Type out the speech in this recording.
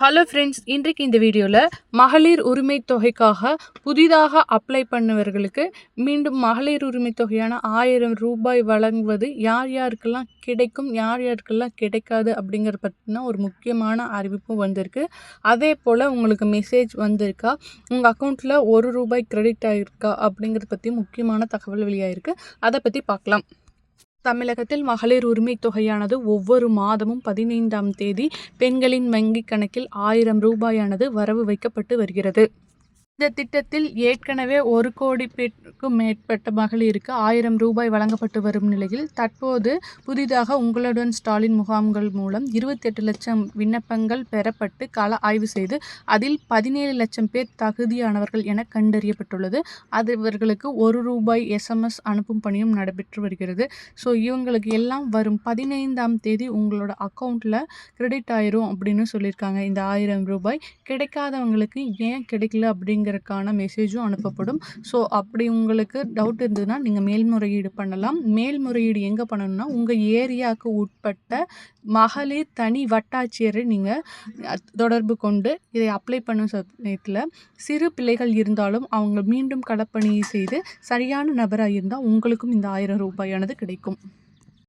Hello friends இன்றைக்கு இந்த வீடியோவில் மகளிர் உரிமை தொகைக்காக புதிதாக அப்ளை பண்ணவர்களுக்கு மீண்டும் மகளிர் உரிமை தொகையான ஆயிரம் ரூபாய் வழங்குவது யார் யாருக்கெல்லாம் கிடைக்கும் யார் யாருக்கெல்லாம் கிடைக்காது அப்படிங்கிற பற்றின ஒரு முக்கியமான அறிவிப்பும் வந்திருக்கு. அதே போல் உங்களுக்கு மெசேஜ் வந்திருக்கா? உங்கள் அக்கௌண்ட்டில் ஒரு ரூபாய் கிரெடிட் ஆகிருக்கா அப்படிங்கிறத பற்றி முக்கியமான தகவல் வெளியாகிருக்கு அதை பற்றி பார்க்கலாம். தமிழகத்தில் மகளிர் உரிமைத் தொகையானது ஒவ்வொரு மாதமும் பதினைந்தாம் தேதி பெண்களின் வங்கிக் கணக்கில் ஆயிரம் ரூபாயானது வரவு வைக்கப்பட்டு வருகிறது. இந்த திட்டத்தில் ஏற்கனவே ஒரு கோடி பேருக்கும் மேற்பட்ட மகளிருக்கு ஆயிரம் ரூபாய் வழங்கப்பட்டு வரும் நிலையில் தற்போது புதிதாக உங்களுடன் ஸ்டாலின் முகாம்கள் மூலம் இருபத்தெட்டு லட்சம் விண்ணப்பங்கள் பெறப்பட்டு கள ஆய்வு செய்து அதில் பதினேழு லட்சம் பேர் தகுதியானவர்கள் என கண்டறியப்பட்டுள்ளது. அது இவர்களுக்கு ஒரு ரூபாய் எஸ்எம்எஸ் அனுப்பும் பணியும் நடைபெற்று வருகிறது. ஸோ இவங்களுக்கு எல்லாம் வரும் பதினைந்தாம் தேதி உங்களோட அக்கௌண்ட்டில் கிரெடிட் ஆயிரும் அப்படின்னு சொல்லியிருக்காங்க. இந்த ஆயிரம் ரூபாய் கிடைக்காதவங்களுக்கு ஏன் கிடைக்கல அப்படிங்கிற அப்படிங்கிறதுக்கான மெசேஜும் அனுப்பப்படும். ஸோ அப்படி உங்களுக்கு டவுட் இருந்ததுன்னா நீங்கள் மேல்முறையீடு பண்ணலாம். மேல்முறையீடு எங்கே பண்ணணும்னா உங்கள் ஏரியாவுக்கு உட்பட்ட மகளிர் தனி வட்டாட்சியரை நீங்கள் தொடர்பு கொண்டு இதை அப்ளை பண்ணும் சமயத்தில் சிறு பிள்ளைகள் இருந்தாலும் அவங்க மீண்டும் களப்பணியை செய்து சரியான நபராக இருந்தால் உங்களுக்கும் இந்த ஆயிரம் ரூபாயானது கிடைக்கும்.